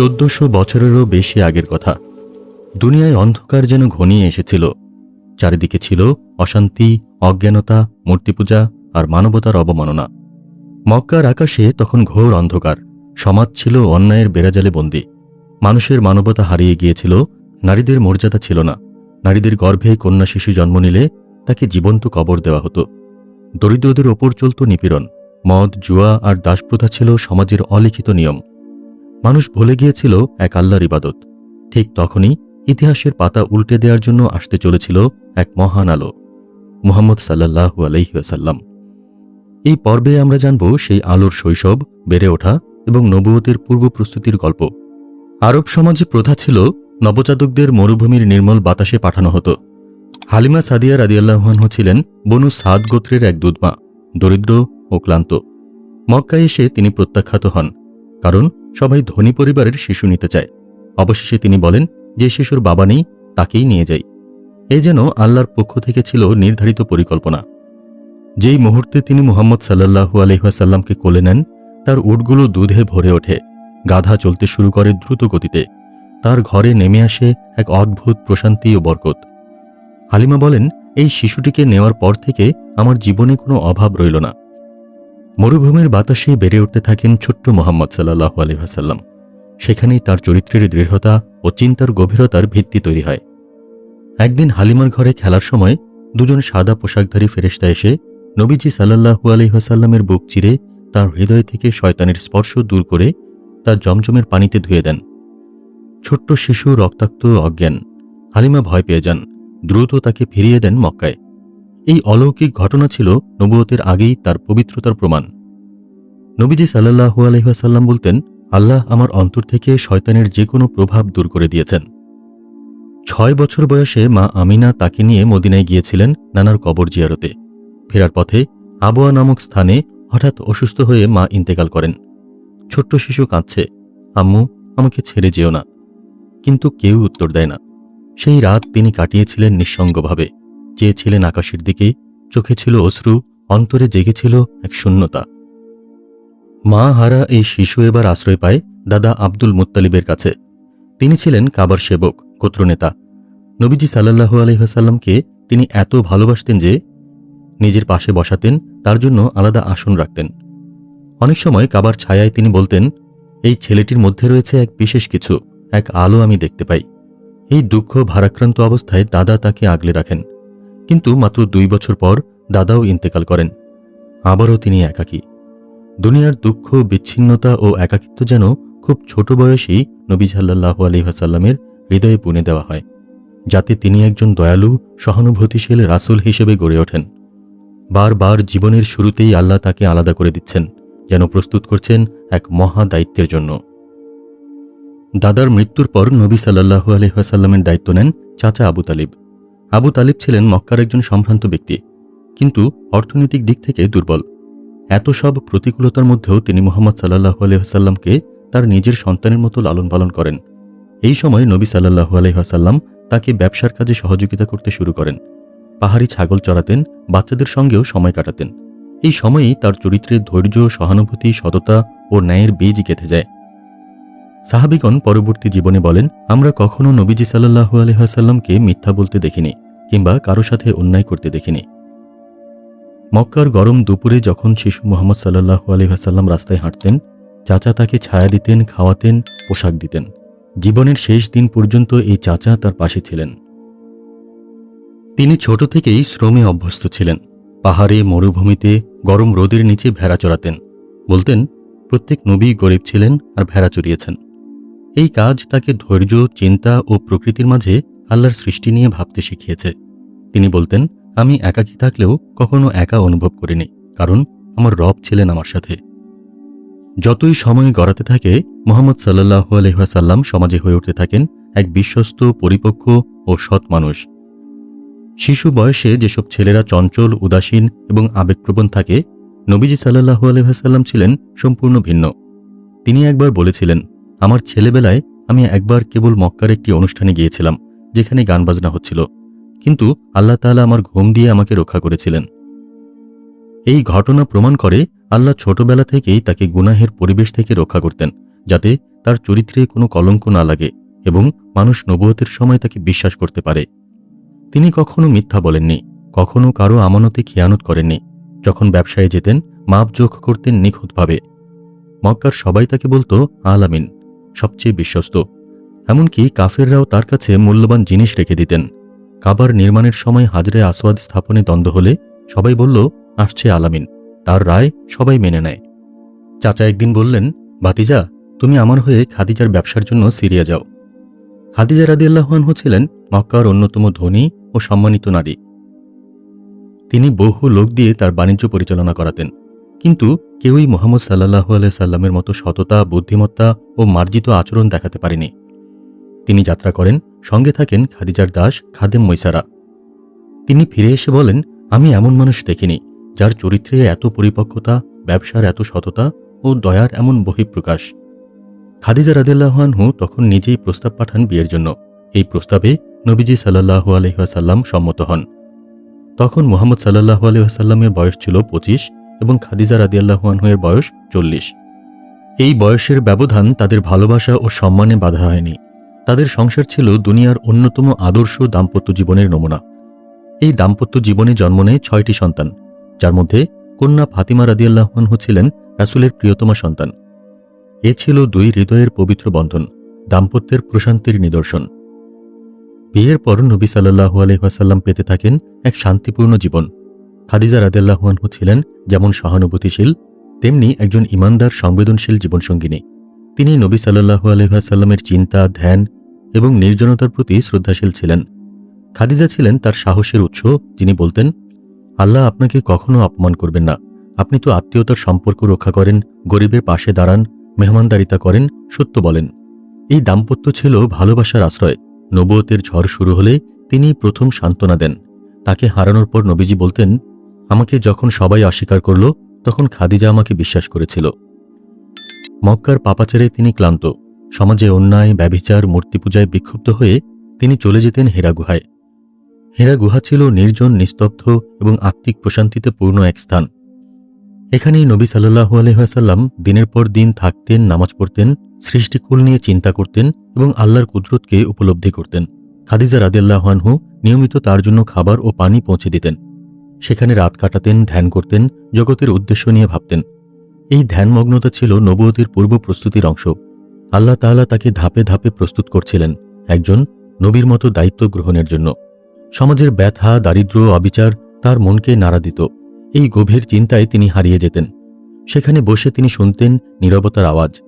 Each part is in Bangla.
চোদ্দশো বছরেরও বেশি আগের কথা। দুনিয়ায় অন্ধকার যেন ঘনিয়ে এসেছিল। চারিদিকে ছিল অশান্তি, অজ্ঞানতা, মূর্তিপূজা আর মানবতার অবমাননা। মক্কার আকাশে তখন ঘোর অন্ধকার। সমাজ ছিল অন্যায়ের বেড়াজালে বন্দী। মানুষের মানবতা হারিয়ে গিয়েছিল, নারীদের মর্যাদা ছিল না। নারীদের গর্ভে কন্যা শিশু জন্ম নিলে তাকে জীবন্ত কবর দেওয়া হতো। দরিদ্রদের ওপর চলত নিপীড়ন। মদ, জুয়া আর দাসপ্রথা ছিল সমাজের অলিখিত নিয়ম। মানুষ ভুলে গিয়েছিল এক আল্লাহর ইবাদত। ঠিক তখনই ইতিহাসের পাতা উল্টে দেওয়ার জন্য আসতে চলেছিল এক মহান আলো, মুহাম্মদ সাল্লাহু আলহিহাসাল্লাম এই পর্বে আমরা জানব সেই আলোর শৈশব, বেড়ে ওঠা এবং নবুয়তের পূর্ব প্রস্তুতির গল্প। আরব সমাজে প্রথা ছিল নবজাতকদের মরুভূমির নির্মল বাতাসে পাঠানো হতো। হালিমা সাদিয়া রাদিয়াল্লাহানহু ছিলেন বনু সাদ গোত্রের এক দুধমা, দরিদ্র ও ক্লান্ত। মক্কায় এসে তিনি প্রত্যাখ্যাত হন। কারণ সবাই ধনী পরিবারের শিশু নিতে চায়। অবশেষে তিনি বলেন, যে শিশুর বাবা নেই, তাকেই নিয়ে যাই। এ যেন আল্লাহর পক্ষ থেকে ছিল নির্ধারিত পরিকল্পনা। যেই মুহূর্তে তিনি মুহাম্মদ সাল্লাহু আলহাসাল্লামকে কোলে নেন, তার উটগুলো দুধে ভরে ওঠে, গাধা চলতে শুরু করে দ্রুত গতিতে। তার ঘরে নেমে আসে এক অদ্ভুত প্রশান্তি ও বরকত। হালিমা বলেন, এই শিশুটিকে নেওয়ার পর থেকে আমার জীবনে কোনো অভাব রইল না। মরুভূমির বাতাসে বেড়ে উঠতে থাকেন ছোট্ট মোহাম্মদ সাল্লাহ আলহাসাল্লাম সেখানেই তার চরিত্রের দৃঢ়তা ও চিন্তার গভীরতার ভিত্তি তৈরি হয়। একদিন হালিমার ঘরে খেলার সময় দুজন সাদা পোশাকধারী ফেরেস্তা এসে নবীজি সাল্লাহু আলহাসাল্লামের বুক চিরে তার হৃদয় থেকে শয়তানের স্পর্শ দূর করে তার জমজমের পানিতে ধুয়ে দেন। ছোট্ট শিশু রক্তাক্ত অজ্ঞান। হালিমা ভয় পেয়ে যান। দ্রুত তাকে ফিরিয়ে দেন মক্কায়। এই অলৌকিক ঘটনা ছিল নবুয়তের আগেই তার পবিত্রতার প্রমাণ। নবীজি সাল্লাহু আলহাসাল্লাম বলতেন, আল্লাহ আমার অন্তর থেকে শয়তানের যে কোনো প্রভাব দূর করে দিয়েছেন। ছয় বছর বয়সে মা আমিনা তাকে নিয়ে মদিনায় গিয়েছিলেন নানার কবর জিয়ারতে। ফেরার পথে আবোয়া নামক স্থানে হঠাৎ অসুস্থ হয়ে মা ইন্তেকাল করেন। ছোট্ট শিশু কাঁদছে, আম্মু, আমাকে ছেড়ে যেও না। কিন্তু কেউ উত্তর দেয় না। সেই রাত তিনি কাটিয়েছিলেন নিঃসঙ্গভাবে। চেয়েছিলেন আকাশের দিকে, চোখে ছিল অশ্রু, অন্তরে জেগেছিল এক শূন্যতা। মা হারা এই শিশু এবার আশ্রয় পায় দাদা আব্দুল মুত্তালিবের কাছে। তিনি ছিলেন কাবার সেবক গোত্রনেতা নবীজি সাল্লাহু আলহাসাল্লামকে তিনি এত ভালোবাসতেন যে নিজের পাশে বসাতেন, তার জন্য আলাদা আসন রাখতেন। অনেক সময় কাবার ছায়ায় তিনি বলতেন, এই ছেলেটির মধ্যে রয়েছে এক বিশেষ কিছু, এক আলো আমি দেখতে পাই। এই দুঃখ ভারাক্রান্ত অবস্থায় দাদা তাকে আগলে রাখেন। কিন্তু মাত্র দুই বছর পর দাদাও ইন্তেকাল করেন। আবারও তিনি একাকী। দুনিয়ার দুঃখ, বিচ্ছিন্নতা ও একাকিত্ব যেন খুব ছোট বয়সেই নবী সাল্লাহু আলহাসাল্লামের হৃদয়ে পুনে দেওয়া হয়, যাতে তিনি একজন দয়ালু, সহানুভূতিশীল রাসুল হিসেবে গড়ে ওঠেন। বারবার জীবনের শুরুতেই আল্লাহ তাকে আলাদা করে দিচ্ছেন, যেন প্রস্তুত করছেন এক মহা দায়িত্বের জন্য। দাদার মৃত্যুর পর নবী সাল্লাহু আলহাসাল্লামের দায়িত্ব নেন চাচা আবু তালিব। আবু তালিব ছিলেন মক্কার একজন সম্ভ্রান্ত ব্যক্তি, কিন্তু অর্থনৈতিক দিক থেকে দুর্বল। এত সব প্রতিকূলতার মধ্যেও তিনি মোহাম্মদ সাল্লাহু আলহাসাল্লামকে তার নিজের সন্তানের মতো লালন পালন করেন। এই সময় নবী সাল্লাহু আলহাসাল্লাম তাকে ব্যবসার কাজে সহযোগিতা করতে শুরু করেন। পাহাড়ি ছাগল চড়াতেন, বাচ্চাদের সঙ্গেও সময় কাটাতেন। এই সময়েই তার চরিত্রে ধৈর্য, সহানুভূতি, সততা ও ন্যায়ের বীজ গেঁথে যায়। সাহাবিগণ পরবর্তী জীবনে বলেন, আমরা কখনো নবীজি সাল্লাহু আলহাসাল্লামকে মিথ্যা বলতে দেখিনি, কিংবা কারও সাথে অন্যায় করতে দেখিনি। মক্কার গরম দুপুরে যখন শিশু মোহাম্মদ সাল্লাহু আলহাসাল্লাম রাস্তায় হাঁটতেন, চাচা তাকে ছায়া দিতেন, খাওয়াতেন, পোশাক দিতেন। জীবনের শেষ দিন পর্যন্ত এই চাচা তার পাশে ছিলেন। তিনি ছোট থেকেই শ্রমে অভ্যস্ত ছিলেন। পাহাড়ে, মরুভূমিতে, গরম রোদের নিচে ভেড়া চড়াতেন। বলতেন, প্রত্যেক নবী গরিব ছিলেন আর ভেড়া চড়িয়েছেন। এই কাজ তাকে ধৈর্য, চিন্তা ও প্রকৃতির মাঝে আল্লাহর সৃষ্টি নিয়ে ভাবতে শিখিয়েছে। তিনি বলতেন, আমি একাকী থাকলেও কখনো একা অনুভব করিনি, কারণ আমার রব ছিলেন আমার সাথে। যতই সময় গড়াতে থাকে, মোহাম্মদ সাল্লাহু আলহাসাল্লাম সমাজে হয়ে উঠতে থাকেন এক বিশ্বস্ত, পরিপক্ক ও সৎ মানুষ। শিশু বয়সে যেসব ছেলেরা চঞ্চল, উদাসীন এবং আবেগপ্রবণ থাকে, নবীজি সাল্লাহু আলহাসাল্লাম ছিলেন সম্পূর্ণ ভিন্ন। তিনি একবার বলেছিলেন আমার ছেলেবেলায় আমি একবার কেবল মক্কার একটি অনুষ্ঠানে গিয়েছিলাম, যেখানে গান বাজনা হচ্ছিল। কিন্তু আল্লাহ তাআলা আমার ঘুম দিয়ে আমাকে রক্ষা করেছিলেন। এই ঘটনা প্রমাণ করে আল্লাহ ছোটবেলা থেকেই তাকে গুনাহের পরিবেশ থেকে রক্ষা করতেন, যাতে তার চরিত্রে কোনো কলঙ্ক না লাগে এবং মানুষ নবুয়তের সময় তাকে বিশ্বাস করতে পারে। তিনি কখনো মিথ্যা বলেননি, কখনো কারও আমানতে খেয়ানত করেননি। যখন ব্যবসায় যেতেন মাপ যোগ করতেন নিখুঁতভাবে। মক্কার সবাই তাকে বলতো আলামিন সবচেয়ে বিশ্বস্ত। এমনকি কাফেররাও তার কাছে মূল্যবান জিনিস রেখে দিতেন। কাবার নির্মাণের সময় হাজরে আসওয়াদ স্থাপনে দ্বন্দ্ব হলে সবাই বলল, আসছে আলামিন। তার রায় সবাই মেনে নেয়। চাচা একদিন বললেন, ভাতিজা, তুমি আমার হয়ে খাদিজার ব্যবসার জন্য সিরিয়া যাও। খাদিজা রাদিয়াল্লাহানহু ছিলেন মক্কার অন্যতম ধনী ও সম্মানিত নারী। তিনি বহু লোক দিয়ে তার বাণিজ্য পরিচালনা করাতেন। কিন্তু কেউই মোহাম্মদ সাল্লাহু আলাই সাল্লামের মতো সততা, বুদ্ধিমত্তা ও মার্জিত আচরণ দেখাতে পারেনি। তিনি যাত্রা করেন, সঙ্গে থাকেন খাদিজার দাস খাদেম মৈসারা। তিনি ফিরে এসে বলেন, আমি এমন মানুষ দেখিনি, যার চরিত্রে এত পরিপক্কতা, ব্যবসার এত সততা ও দয়ার এমন বহিঃপ্রকাশ। খাদিজা রাদিল্লাহানহু তখন নিজেই প্রস্তাব পাঠান বিয়ের জন্য। এই প্রস্তাবে নবীজি সাল্লাহু আলহাসাল্লাম সম্মত হন। তখন মোহাম্মদ সাল্লাহু আলহাসাল্লামের বয়স ছিল পঁচিশ এবং খাদিজা রাদিয়াল্লাহুয়ানহু এর বয়স চল্লিশ। এই বয়সের ব্যবধান তাদের ভালোবাসা ও সম্মানে বাধা হয়নি। তাদের সংসার ছিল দুনিয়ার অন্যতম আদর্শ দাম্পত্য জীবনের নমুনা। এই দাম্পত্য জীবনে জন্ম নেয় ছয়টি সন্তান, যার মধ্যে কন্যা ফাতিমা রাদিয়াল্লাহানহু ছিলেন রাসুলের প্রিয়তমা সন্তান। এ ছিল দুই হৃদয়ের পবিত্র বন্ধন, দাম্পত্যের প্রশান্তির নিদর্শন। বিয়ের পর নবী সাল্লাহু আলহাসাল্লাম পেতে থাকেন এক শান্তিপূর্ণ জীবন। খাদিজা রাদেল্লাহুয়ানহু ছিলেন যেমন সহানুভূতিশীল, তেমনি একজন ইমানদার, সংবেদনশীল জীবনসঙ্গিনী। তিনি নবী সাল্লাহু আলহাসাল্লামের চিন্তা, ধ্যান এবং নির্জনতার প্রতি শ্রদ্ধাশীল ছিলেন। খাদিজা ছিলেন তার সাহসের উৎস, যিনি বলতেন, আল্লাহ আপনাকে কখনো অপমান করবেন না। আপনি তো আত্মীয়তার সম্পর্ক রক্ষা করেন, গরিবের পাশে দাঁড়ান, মেহমানদারিতা করেন, সত্য বলেন। এই দাম্পত্য ছিল ভালোবাসার আশ্রয়। নবুয়তের ঝড় শুরু হলে তিনি প্রথম সান্ত্বনা দেন। তাকে হারানোর পর নবীজি বলতেন আমাকে যখন সবাই অস্বীকার করল, তখন খাদিজা আমাকে বিশ্বাস করেছিল। মক্কার পাপাচারে তিনি ক্লান্ত। সমাজে অন্যায়, ব্যভিচার, মূর্তিপূজায় বিক্ষুব্ধ হয়ে তিনি চলে যেতেন হেরা গুহায়। হেরা গুহা ছিল নির্জন, নিস্তব্ধ এবং আত্মিক প্রশান্তিতে পূর্ণ এক স্থান। এখানেই নবী সাল্লাহু আলহাসাল্লাম দিনের পর দিন থাকতেন, নামাজ পড়তেন, সৃষ্টিকুল নিয়ে চিন্তা করতেন এবং আল্লাহর কুদরতকে উপলব্ধি করতেন। খাদিজা রাদিল্লাহানহু নিয়মিত তার জন্য খাবার ও পানি পৌঁছে দিতেন। সেখানে রাত কাটাতেন, ধ্যান করতেন, জগতের উদ্দেশ্য নিয়ে ভাবতেন। এই ধ্যানমগ্নতা ছিল নবুয়তির পূর্ব প্রস্তুতির অংশ। আল্লাহ তাআলা তাকে ধাপে ধাপে প্রস্তুত করছিলেন, একজন নবীর মতো দায়িত্ব গ্রহণের জন্য। সমাজের ব্যথা, দারিদ্র, অবিচার তার মনকে নাড়া দিত। এই গভীর চিন্তায় তিনি হারিয়ে যেতেন। সেখানে বসে তিনি শুনতেন নীরবতার আওয়াজ।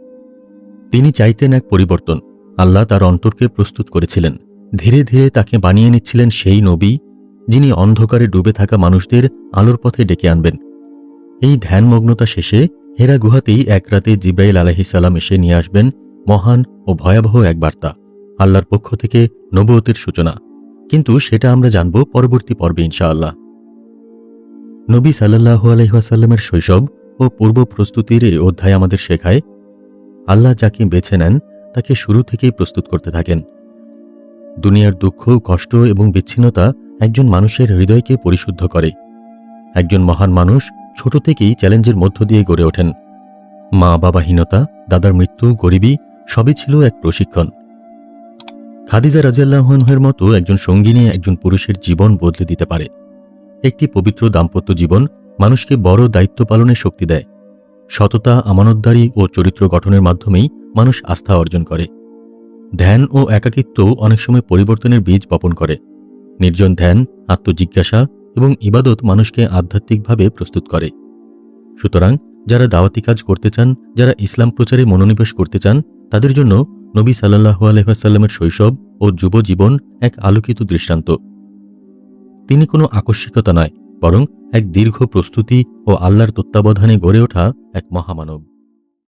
তিনি চাইতেন এক পরিবর্তন। আল্লাহ তার অন্তরকে প্রস্তুত করেছিলেন। ধীরে ধীরে তাকে বানিয়ে নিচ্ছিলেন সেই নবী যিনি অন্ধকারে ডুবে থাকা মানুষদের আলোর পথে ডেকে আনবেন। এই ধ্যানমগ্নতা শেষে হেরা গুহাতেই এক রাতে জিব্রাইল আলাহিসাল্লাম এসে নিয়ে আসবেন মহান ও ভয়াবহ এক বার্তা, আল্লাহর পক্ষ থেকে নবতের সূচনা। কিন্তু সেটা আমরা জানব পরবর্তী পর্বে, ইনশাআল্লাহ। নবী সাল্লাহু আলহিহাসাল্লামের শৈশব ও পূর্ব প্রস্তুতির এই অধ্যায় আমাদের শেখায়, আল্লাহ যাকে বেছে নেন, তাকে শুরু থেকেই প্রস্তুত করতে থাকেন। দুনিয়ার দুঃখ, কষ্ট এবং বিচ্ছিন্নতা একজন মানুষের হৃদয়কে পরিশুদ্ধ করে। একজন মহান মানুষ ছোট থেকেই চ্যালেঞ্জের মধ্য দিয়ে গড়ে ওঠেন। মা বাবাহীনতা, দাদার মৃত্যু, গরিবী সবই ছিল এক প্রশিক্ষণ। খাদিজা রাজিয়াল্লাহনের মতো একজন সঙ্গিনী একজন পুরুষের জীবন বদলে দিতে পারে। একটি পবিত্র দাম্পত্য জীবন মানুষকে বড় দায়িত্ব পালনের শক্তি দেয়। সততা, আমানতদারি ও চরিত্র গঠনের মাধ্যমেই মানুষ আস্থা অর্জন করে। ধ্যান ও একাকিত্ব অনেক সময় পরিবর্তনের বীজ বপন করে। নির্জন ধ্যান, আত্মজিজ্ঞাসা এবং ইবাদত মানুষকে আধ্যাত্মিকভাবে প্রস্তুত করে। সুতরাং, যারা দাওয়াতি কাজ করতে চান, যারা ইসলাম প্রচারে মনোনিবেশ করতে চান, তাদের জন্য নবী সাল্লাহু আলহাসাল্লামের শৈশব ও যুব জীবন এক আলোকিত দৃষ্টান্ত। তিনি কোনো আকস্মিকতা নয়, বরং এক দীর্ঘ প্রস্তুতি ও আল্লাহর তত্ত্বাবধানে গড়ে ওঠা এক মহামানব।